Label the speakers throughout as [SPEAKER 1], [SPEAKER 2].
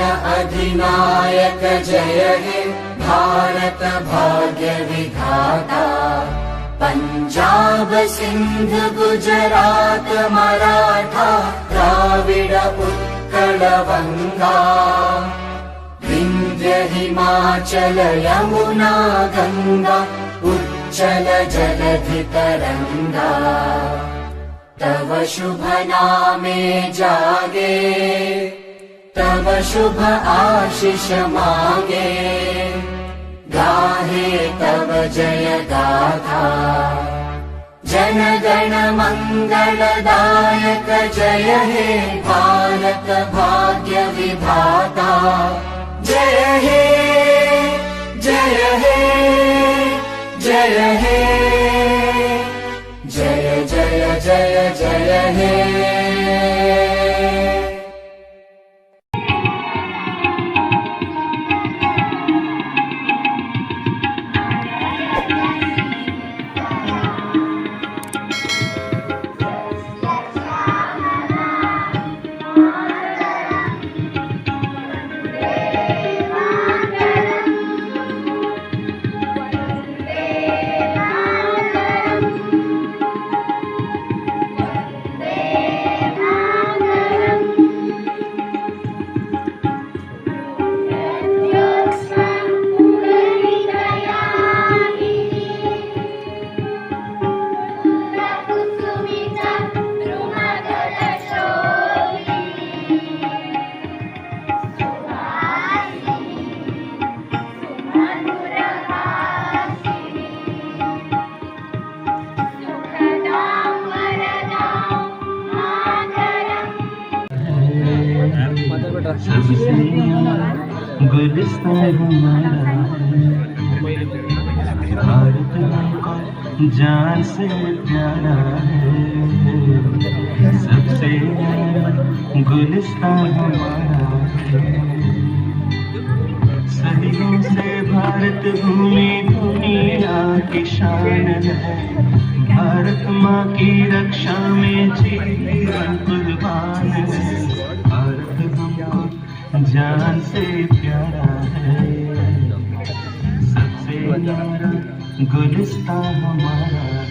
[SPEAKER 1] अधिनायक जय हे। भारत भाग्य विधाता। पञ्जाब सिन्ध गुजरात मराठा द्राविड उत्कल वङ्गा विन्ध्य हिमाचल यमुना गङ्गा उच्चल जलधि तरङ्गा तव शुभ नामे जागे तव शुभ आशिष मागे। गाहे तव जय गाथा। जन गण मङ्गलदायक जय हे भारत भाग्य विधाता। जय हे जय हे जय हे। जय जय जय जय हे
[SPEAKER 2] हमको जान से प्यारा है सबसे गुलिस्तान हमारा सदियों से भारत भूमि दुनिया की शान है। गुलिस्तान हमारा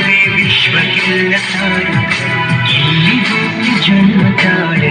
[SPEAKER 2] विश्व की नसाई इल्ली रूप जन्म तारे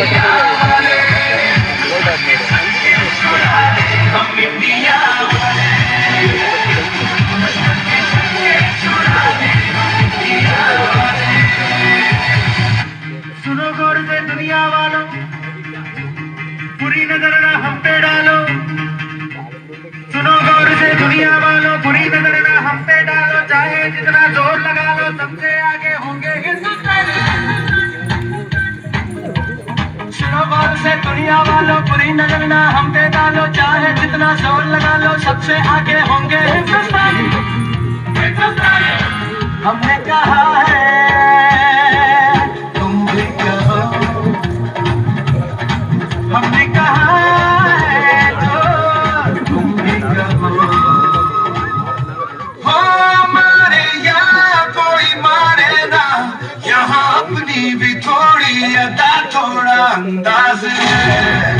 [SPEAKER 2] Thank you. दुनिया वालों पूरी नज़र ना हम पे डालो, चाहे जितना ज़ोर लगा लो, सबसे आगे होंगे हिंदुस्तानी हमने कहा है Yeah. हमने कहा तो अपनी भी थोड़ी थोड़ा अंदाज है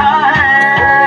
[SPEAKER 2] है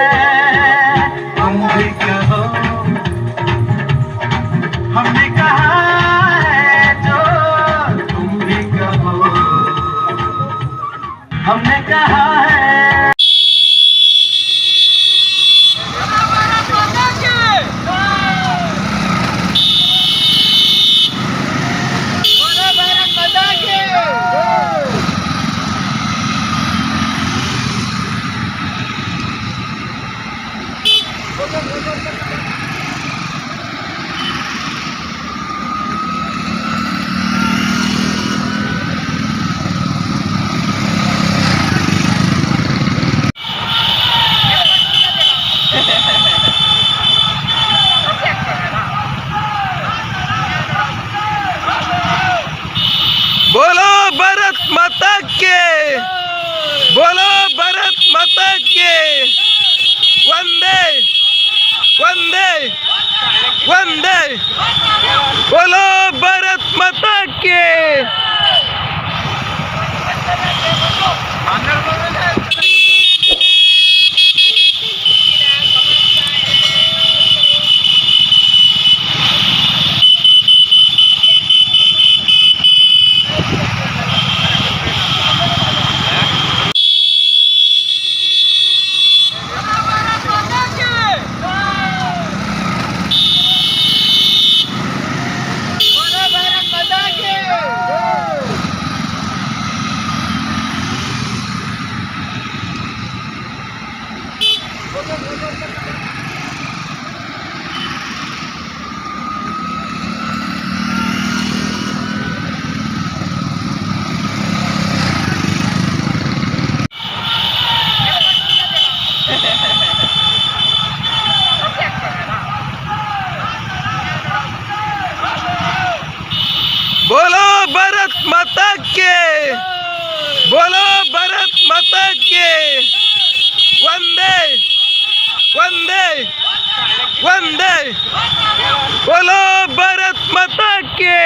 [SPEAKER 2] Fuck!
[SPEAKER 3] बोलो भारत माता के।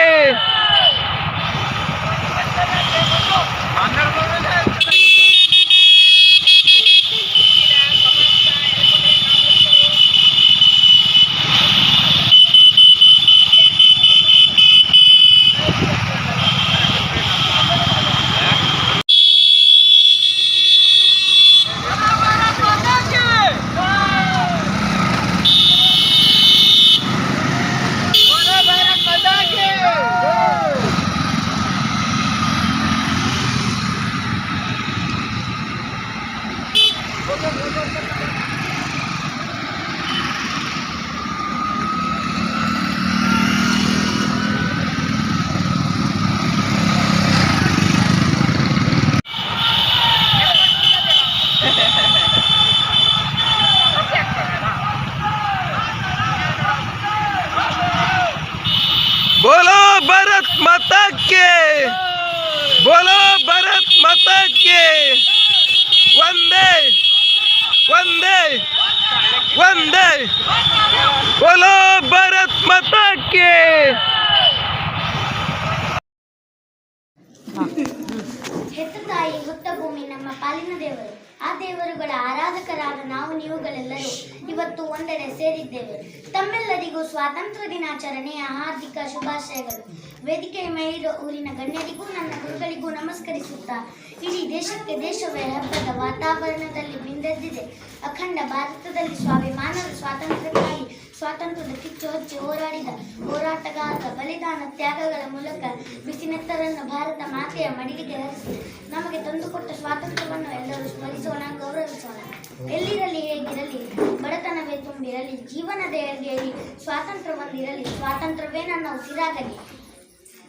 [SPEAKER 4] ಶುಭಾಶಯಗಳು ವೇದಿಕೆಯ ಮೇಲಿರುವ ಊರಿನ ಗಣ್ಯರಿಗೂ ನನ್ನ ಗುರುಗಳಿಗೂ ನಮಸ್ಕರಿಸುತ್ತಾ, ಇಡೀ ದೇಶಕ್ಕೆ ದೇಶವೇ ಹಬ್ಬದ ವಾತಾವರಣದಲ್ಲಿ ಬಿಂದೆದ್ದಿದೆ. ಅಖಂಡ ಭಾರತದಲ್ಲಿ ಸ್ವಾಭಿಮಾನದ ಸ್ವಾತಂತ್ರ್ಯಕ್ಕಾಗಿ ಸ್ವಾತಂತ್ರ್ಯದ ಕಿಚ್ಚು ಹೋರಾಡಿದ ಹೋರಾಟಗಾರರ ಬಲಿದಾನ ತ್ಯಾಗಗಳ ಮೂಲಕ ಬಿಸಿನೆತ್ತರನ್ನು ಭಾರತ ಮಾತೆಯ ಮಡಿಲಿಗೆ ಹರಿಸಿ ನಮಗೆ ತಂದುಕೊಟ್ಟ ಸ್ವಾತಂತ್ರ್ಯವನ್ನು ಎಲ್ಲರೂ ಸ್ಮರಿಸೋಣ, ಗೌರವಿಸೋಣ. ಎಲ್ಲಿರಲಿ ಹೇಗಿರಲಿ, ಬಡತನವೇ ತುಂಬಿರಲಿ, ಜೀವನದ ಎಡೆಯಲ್ಲಿ ಸ್ವಾತಂತ್ರ್ಯ ಬಂದಿರಲಿ ಸ್ವಾತಂತ್ರ್ಯವೇ ನನ್ನ ಉಸಿರಾಗಲಿ.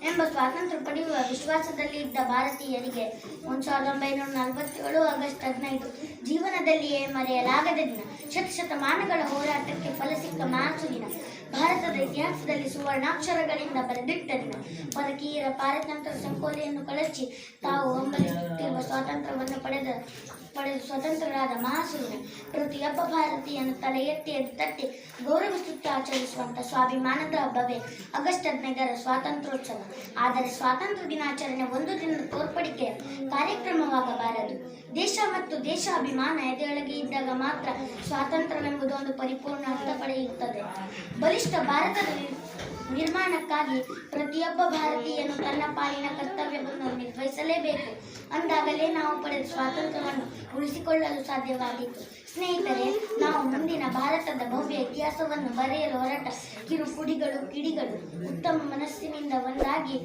[SPEAKER 4] ಎಂಬ ಸ್ವಾತಂತ್ರ್ಯ ಪಡೆಯುವ ವಿಶ್ವಾಸದಲ್ಲಿ ಇದ್ದ ಭಾರತೀಯರಿಗೆ ಒಂದು ಸಾವಿರದ ಒಂಬೈನೂರ ನಲವತ್ತೇಳು ಆಗಸ್ಟ್ ಹದಿನೈದು ಜೀವನದಲ್ಲಿಯೇ ಮರೆಯಲಾಗದ ದಿನ. ಶತಶತಮಾನಗಳ ಹೋರಾಟಕ್ಕೆ ಫಲ ಸಿಕ್ಕ ಮಾರ್ಚು ದಿನ. ಭಾರತದ ಇತಿಹಾಸದಲ್ಲಿ ಸುವರ್ಣಾಕ್ಷರಗಳಿಂದ ಬರೆದಿಟ್ಟ ದಿನ. ಪರಕೀಯರ ಪಾರತಂತ್ರ ಸಂಕೋಲೆಯನ್ನು ಕಳಚಿ ತಾವು ಹಂಬಲಿಸುತ್ತಿರುವ ಸ್ವಾತಂತ್ರ್ಯವನ್ನು ಪಡೆದ ಪಡೆದು ಸ್ವತಂತ್ರರಾದ ಮಹಾಸೂರ್ಯ ಪ್ರತಿಯೊಬ್ಬ ಭಾರತೀಯನು ತಲೆ ಎತ್ತಿ ಎದ್ದು ತಟ್ಟಿ ಗೌರವಿಸುತ್ತಾ ಆಚರಿಸುವಂಥ ಸ್ವಾಭಿಮಾನದ ಹಬ್ಬವೇ ಆಗಸ್ಟ್ ಹದಿನೈದರ ಸ್ವಾತಂತ್ರ್ಯೋತ್ಸವ. ಆದರೆ ಸ್ವಾತಂತ್ರ್ಯ ದಿನಾಚರಣೆ ಒಂದು ದಿನದ ತೋರ್ಪಡಿಕೆಯ ಕಾರ್ಯಕ್ರಮವಾಗಬಾರದು. ದೇಶ ಮತ್ತು ದೇಶಾಭಿಮಾನ ಎದೆಯೊಳಗೆ ಇದ್ದಾಗ ಮಾತ್ರ ಸ್ವಾತಂತ್ರ್ಯವೆಂಬುದು ಒಂದು ಪರಿಪೂರ್ಣ ಅರ್ಥ ಪಡೆಯುತ್ತದೆ. ಬಲಿಷ್ಠ ಭಾರತದ ನಿರ್- ನಿರ್ಮಾಣಕ್ಕಾಗಿ ಪ್ರತಿಯೊಬ್ಬ ಭಾರತೀಯನು ತನ್ನ ಪಾಲಿನ ಕರ್ತವ್ಯವನ್ನು ನಿರ್ವಹಿಸಲೇಬೇಕು. ಅಂದಾಗಲೇ ನಾವು ಪಡೆದ ಸ್ವಾತಂತ್ರ್ಯವನ್ನು ಉಳಿಸಿಕೊಳ್ಳಲು ಸಾಧ್ಯವಾದೀತು ಸ್ನೇಹಿತರೆ, ನಾವು ಮುಂದಿನ ಭಾರತದ ಭವ್ಯ ಇತಿಹಾಸವನ್ನು ಬರೆಯಲು ಹೊರಟ ಕಿರುಪುಡಿಗಳು ಕಿಡಿಗಳು ಉತ್ತಮ ಮನಸ್ಸಿನಿಂದ ಒಂದಾಗಿ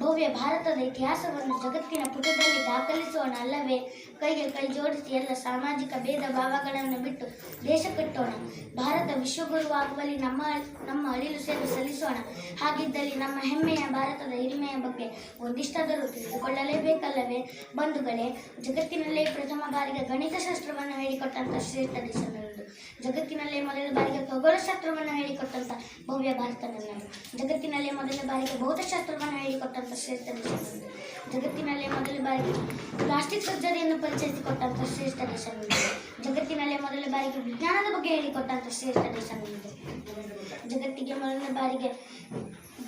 [SPEAKER 4] ಭವ್ಯ ಭಾರತದ ಇತಿಹಾಸವನ್ನು ಜಗತ್ತಿನ ಪುಟದಲ್ಲಿ ದಾಖಲಿಸೋಣ ಅಲ್ಲವೇ? ಕೈಗೆ ಕೈ ಜೋಡಿಸಿ ಎಲ್ಲ ಸಾಮಾಜಿಕ ಭೇದ ಭಾವಗಳನ್ನು ಬಿಟ್ಟು ದೇಶ ಕಟ್ಟೋಣ. ಭಾರತ ವಿಶ್ವಗುರುವಾಗುವಲ್ಲಿ ನಮ್ಮ ನಮ್ಮ ಅಳಿಲು ಸೇವೆ ಸಲ್ಲಿಸೋಣ. ಹಾಗಿದ್ದಲ್ಲಿ ನಮ್ಮ ಹೆಮ್ಮೆಯ ಭಾರತದ ಹಿರಿಮೆಯ ಬಗ್ಗೆ ಒಂದಿಷ್ಟಾದರೂ ತಿಳಿದುಕೊಳ್ಳಲೇಬೇಕಲ್ಲವೇ? ಬಂಧುಗಳೇ, ಜಗತ್ತಿನಲ್ಲೇ ಪ್ರಥಮ ಬಾರಿಗೆ ಗಣಿತಶಾಸ್ತ್ರವನ್ನು ಹೇಳಿಕೊಟ್ಟಂತ ಶ್ರೇಷ್ಠ ನನ್ನದು ಜಗತ್ತಿನಲ್ಲೇ ಮೊದಲ ಬಾರಿಗೆ ಖಗೋಳಶಾಸ್ತ್ರವನ್ನು ಹೇಳಿಕೊಟ್ಟಂತ ಭವ್ಯ ಭಾರತ ನನ್ನದು ಜಗತ್ತಿನಲ್ಲೇ ಮೊದಲ ಬಾರಿಗೆ ಭೌತಶಾಸ್ತ್ರವನ್ನು ಹೇಳಿಕೊಟ್ಟಂತ ಶ್ರೇಷ್ಠ ದೇಶ ನನ್ನದು ಜಗತ್ತಿನಲ್ಲೇ ಮೊದಲ ಬಾರಿಗೆ ಪ್ಲಾಸ್ಟಿಕ್ ಸರ್ಜರಿಯನ್ನು ಪರಿಚಯಿಸಿಕೊಟ್ಟಂತ ಶ್ರೇಷ್ಠ ದೇಶ ನನ್ನದು ಜಗತ್ತಿನಲ್ಲೇ ಮೊದಲ ಬಾರಿಗೆ ವಿಜ್ಞಾನದ ಬಗ್ಗೆ ಹೇಳಿಕೊಟ್ಟಂತ ಶ್ರೇಷ್ಠ ದೇಶ ಜಗತ್ತಿಗೆ ಮೊದಲ ಬಾರಿಗೆ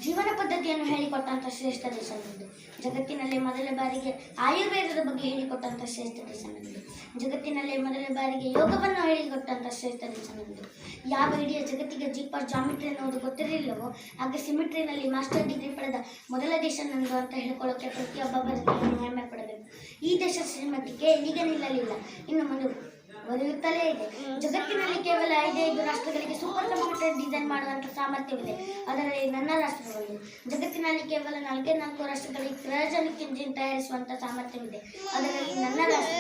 [SPEAKER 4] ಜೀವನ ಪದ್ಧತಿಯನ್ನು ಹೇಳಿಕೊಟ್ಟಂತ ಶ್ರೇಷ್ಠ ದೇಶ ನಮ್ಮದು ಜಗತ್ತಿನಲ್ಲೇ ಮೊದಲ ಬಾರಿಗೆ ಆಯುರ್ವೇದದ ಬಗ್ಗೆ ಹೇಳಿಕೊಟ್ಟಂತ ಶ್ರೇಷ್ಠ ದೇಶ ನಮ್ಮದು ಜಗತ್ತಿನಲ್ಲೇ ಮೊದಲ ಬಾರಿಗೆ ಯೋಗವನ್ನು ಹೇಳಿಕೊಟ್ಟಂತ ಶ್ರೇಷ್ಠ ದೇಶ ನಮ್ಮದು ಯಾವ ಇಡೀ ಜಗತ್ತಿಗೆ ಜೀಪರ್ ಜಾಮಿಟ್ರಿ ಅನ್ನೋದು ಗೊತ್ತಿರಲಿಲ್ಲವೋ, ಆಗ ಸಿಮಿಟ್ರಿನಲ್ಲಿ ಮಾಸ್ಟರ್ ಡಿಗ್ರಿ ಪಡೆದ ಮೊದಲ ದೇಶ ನಮ್ಮದು ಅಂತ ಹೇಳ್ಕೊಳ್ಳೋಕೆ ಪ್ರತಿಯೊಬ್ಬ ಭಾರತೀಯನು ಹೆಮ್ಮೆ ಪಡಬೇಕು. ಈ ದೇಶ ಶ್ರೀಮತಿಗೆ ಈಗ ನಿಲ್ಲಲಿಲ್ಲ. ಇನ್ನು ಮುಂದೆ ಒದಗುತ್ತಲೇ ಇದೆ. ಜಗತ್ತಿನಲ್ಲಿ ಕೇವಲ ಐದೈದು ರಾಷ್ಟ್ರಗಳಿಗೆ ಸೂಪರ್ ಕಂಪ್ಯೂಟರ್ ಡಿಸೈನ್ ಮಾಡುವಂತ ಸಾಮರ್ಥ್ಯವಿದೆ. ಅದರಲ್ಲಿ ನನ್ನ ರಾಷ್ಟ್ರಗಳು. ಜಗತ್ತಿನಲ್ಲಿ ಕೇವಲ ನಾಲ್ಕೇ ನಾಲ್ಕು ರಾಷ್ಟ್ರಗಳಿಗೆ ಕ್ರಯೋಜನಿಕ್ ಇಂಜಿನ್ ತಯಾರಿಸುವಂತ ಸಾಮರ್ಥ್ಯವಿದೆ. ಅದರಲ್ಲಿ ನನ್ನ ರಾಷ್ಟ್ರ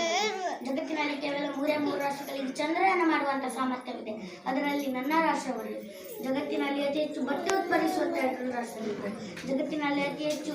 [SPEAKER 4] ಜಗತ್ತಿನಲ್ಲಿ ಕೇವಲ ಮೂರೇ ಮೂರು ರಾಷ್ಟ್ರಗಳಿಗೆ ಚಂದ್ರಯಾನ ಮಾಡುವಂತ ಸಾಮರ್ಥ್ಯವಿದೆ. ಅದರಲ್ಲಿ ನನ್ನ ರಾಷ್ಟ್ರಗಳು. ಜಗತ್ತಿನಲ್ಲಿ ಅತಿ ಹೆಚ್ಚು ಬಟ್ಟೆ ಉತ್ಪಾದಿಸುವಂತ ಎರಡು ರಾಷ್ಟ್ರಗಳಿವೆ. ಜಗತ್ತಿನಲ್ಲಿ ಅತಿ ಹೆಚ್ಚು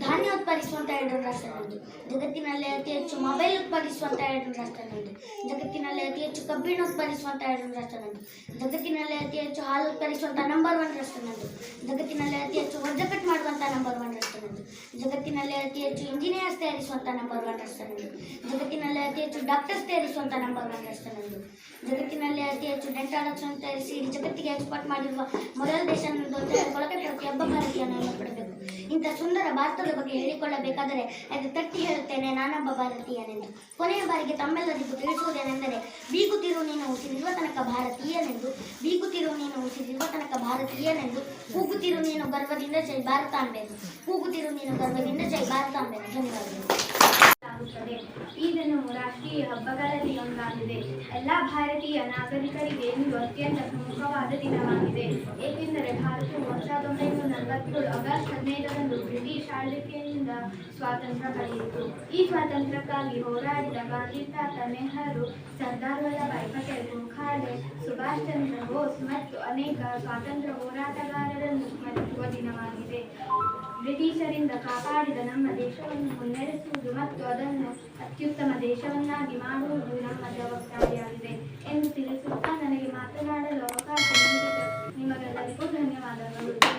[SPEAKER 4] ಧಾನ್ಯ ಉತ್ಪಾದಿಸುವಂತ ಎರಡು ರಾಷ್ಟ್ರಗಳಿವೆ. ಜಗತ್ತಿನಲ್ಲಿ ಅತಿ ಹೆಚ್ಚು ಮೊಬೈಲ್ ಉತ್ಪಾದಿಸುವಂತ ಎರಡು ರಾಷ್ಟ್ರಗಳಿವೆ. ನಮ್ಮದು ಜಗತ್ತಿನಲ್ಲಿ ಅತಿ ಹೆಚ್ಚು ಕಬ್ಬಿಣ ಉತ್ಪಾದಿಸುವಂತಹ ನಮ್ಮದು ಜಗತ್ತಿನಲ್ಲಿ ಅತಿ ಹೆಚ್ಚು ಹಾಲು ಉತ್ಪಾದಿಸುವಂತಹ ನಂಬರ್ ಒನ್ ನಮ್ಮದು ಜಗತ್ತಿನಲ್ಲಿ ಅತಿ ಹೆಚ್ಚು ವಜ್ರಕಟ್ ಮಾಡುವಂತಹ ನಂಬರ್ ಒನ್ ನಮ್ಮದು ಜಗತ್ತಿನಲ್ಲಿ ಅತಿ ಹೆಚ್ಚು ಇಂಜಿನಿಯರ್ಸ್ ತಯಾರಿಸುವಂತಹ ನಂಬರ್ ಒನ್ ನಮ್ಮದು ಜಗತ್ತಿನಲ್ಲಿ ಅತಿ ಹೆಚ್ಚು ಡಾಕ್ಟರ್ಸ್ ತಯಾರಿಸುವಂತಹ ನಂಬರ್ ಒನ್ ನಮ್ಮದು ಜಗತ್ತಿನಲ್ಲಿ ಅತಿ ಹೆಚ್ಚು ಡೆಂಟಲ್ ಆಕ್ಷನ್ ತಯಾರಿಸಿ ಜಗತ್ತಿಗೆ ಎಕ್ಸ್ಪೋರ್ಟ್ ಮಾಡಿರುವ ಮೊದಲ ದೇಶ ಕೊಳಕೆ ಅಂತ ಹೇಳ್ಕೊಳ್ಳೋಕೆ ಪ್ರತಿಯೊಬ್ಬ ಭಾರತೀಯನ ಪಡಬೇಕು ಇಂಥ ಸುಂದರ ಭಾರತದ ಬಗ್ಗೆ ಹೇಳಿಕೊಳ್ಳಬೇಕಾದರೆ ಅದು ತಟ್ಟಿ ಹೇಳುತ್ತೇನೆ, ನಾನೊಬ್ಬ ಭಾರತೀಯನೆಂದು. ಕೊನೆಯ ಬಾರಿಗೆ ತಮ್ಮೆಲ್ಲರಿಗೂ ತಿಳಿಸುವುದೇನೆಂದರೆ ಬೀಗುತ್ತಿರು ನೀನು ಉಸಿರಿರುವ ತನಕ ಭಾರತೀಯನೆಂದು ಬೀಗುತ್ತಿರು ನೀನು ಉಸಿರಿರುವ ತನಕ ಭಾರತೀಯನೆಂದು ಕೂಗುತ್ತಿರು ನೀನು ಗರ್ವದಿಂದ ಜೈ ಭಾರತಾಂಬೆಂದು ಕೂಗುತ್ತಿರು ನೀನು ಗರ್ವದಿಂದ ಜೈ ಭಾರತಾಂಬೆಂದು. ಧನ್ಯವಾದಗಳು.
[SPEAKER 5] ಆಗುತ್ತದೆ. ಈ ದಿನವು ರಾಷ್ಟ್ರೀಯ ಹಬ್ಬಗಳಲ್ಲಿ ಒಂದಾಗಿದೆ. ಎಲ್ಲ ಭಾರತೀಯ ನಾಗರಿಕರಿಗೆ ಇದು ಅತ್ಯಂತ ಪ್ರಮುಖವಾದ ದಿನವಾಗಿದೆ. ಏಕೆಂದರೆ ಭಾರತವು ಸಾವಿರದ ಒಂಬೈನೂರ ನಲವತ್ತೇಳು ಆಗಸ್ಟ್ ಹದಿನೈದರಂದು ಬ್ರಿಟಿಷ್ ಆಳ್ವಿಕೆಯಿಂದ ಸ್ವಾತಂತ್ರ್ಯ ಪಡೆಯಿತು. ಈ ಸ್ವಾತಂತ್ರ್ಯಕ್ಕಾಗಿ ಹೋರಾಡಿದ ಗಾಂಧಿ ತಾತ ನೆಹರು, ಸರ್ದಾರ್ ವಲ್ಲಭಾಯ್ ಪಟೇಲ್ ಮುಖಾಡೆ ಸುಭಾಷ್ ಚಂದ್ರ ಬೋಸ್ ಮತ್ತು ಅನೇಕ ಸ್ವಾತಂತ್ರ್ಯ ಹೋರಾಟಗಾರರನ್ನು ಸ್ಮರಿಸುವ ದಿನವಾಗಿದೆ. ಬ್ರಿಟಿಷರಿಂದ ಕಾಪಾಡಿದ ನಮ್ಮ ದೇಶವನ್ನು ಮುನ್ನಡೆಸುವುದು ಮತ್ತು ಅದನ್ನು ಅತ್ಯುತ್ತಮ ದೇಶವನ್ನಾಗಿ ಮಾಡುವುದು ನಮ್ಮ ಜವಾಬ್ದಾರಿಯಾಗಿದೆ ಎಂದು ತಿಳಿಸುತ್ತಾ ನನಗೆ ಮಾತನಾಡಲು ಅವಕಾಶ ನೀಡಿದ ನಿಮಗೆಲ್ಲರಿಗೂ ಧನ್ಯವಾದಗಳು.